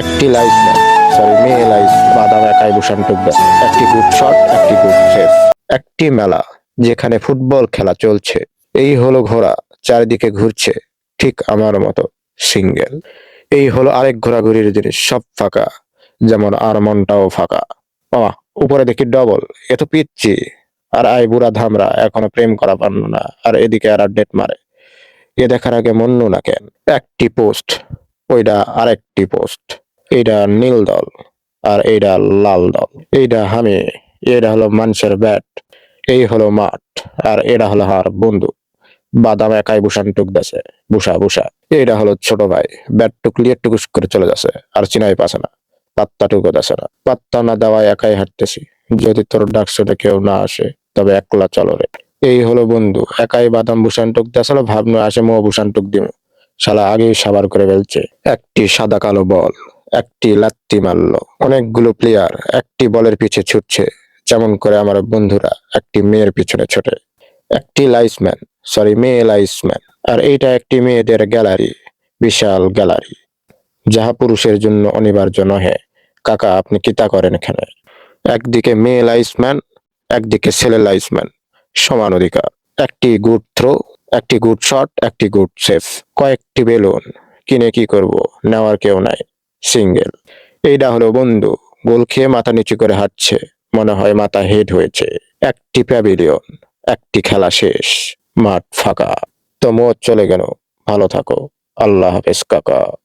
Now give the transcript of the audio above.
একটি লাইসম্যান সরি মেয়ে লাইস বাদাম একাই বুসান টুকবে। একটি গুড শট একটি গুড সেফ একটি মেলা যেখানে ফুটবল খেলা চলছে, এই হলো ঘোড়া, চারিদিকে ঘুরছে, ঠিক আমার মতো সিঙ্গেল। এই হলো আরেক ঘোরাঘুরির জিনিস, সব ফাঁকা, যেমন আর মনটাও ফাঁকা। মামা উপরে দেখি ডবল এ তো পিচ্ছি আর আই বুড়া ধামরা, এখনও প্রেম করা পারল না, আর এদিকে আর ডেট মারে। এ দেখার আগে মন্নু না কেন? একটি পোস্ট ওইটা আরেকটি পোস্ট এইটা নীল দল আর এইটা লাল দল। এইটা আমি এটা হলো মানুষের ব্যাট, এই হলো মাঠ আর এটা হলো হার বন্ধু বাদাম একাই বুসান টুক দেছে বুসা বুসা। এইটা হলো ছোট ভাই, ব্যাট টুকলিয়ে টুকুস করে চলে যাচ্ছে আর চিনাই পাচ্ছে না, পাত্তা টুকো দেছে না। পাত্তা না দেওয়ায় একাই হাঁটতেছি, যদি তোর ডাক ডাকশোতে কেউ না আসে, তবে একলা চলো রে। এই হলো বন্ধু, একাই বাদাম ভূষণ টুক দেশালো ভাবনা আসে মো ভূষণ টুক দিমু। শালা আগেই সাবার করে ফেলছে, একটি সাদা কালো বল। একটি লাত্তি মারলো। অনেকগুলো প্লেয়ার একটি বলের পিছে ছুটছে, যেমন করে আমার বন্ধুরা একটি মেয়ের পিছনে ছোটে। একটি লাইসম্যান সরি মেয়ে লাইসম্যান আর এইটা একটি মেয়েদের গ্যালারি বিশাল গ্যালারি যাহা পুরুষের জন্য অনিবার্য নহে। কাকা, আপনি কিতা করেন এখানে? একদিকে মেয়ে লাইসম্যান একদিকে ছেলে লাইসম্যান সমান অধিকার। একটি গুড থ্রো একটি গুড শট একটি গুড সেফ কয়েকটি বেলুন। কিনে কি করব? নেওয়ার কেউ নাই। সিঙ্গেল। এইটা হলো বন্ধু গোল খেয়ে মাথা নিচু করে হাঁটছে। মনে হয় মাথা হেড হয়েছে। একটি প্যাভিলিয়ন। একটি খেলা শেষ। মাঠ ফাঁকা। তো মোট চলে গেল। ভালো থাকো। আল্লাহ হাফেজ, কাকা।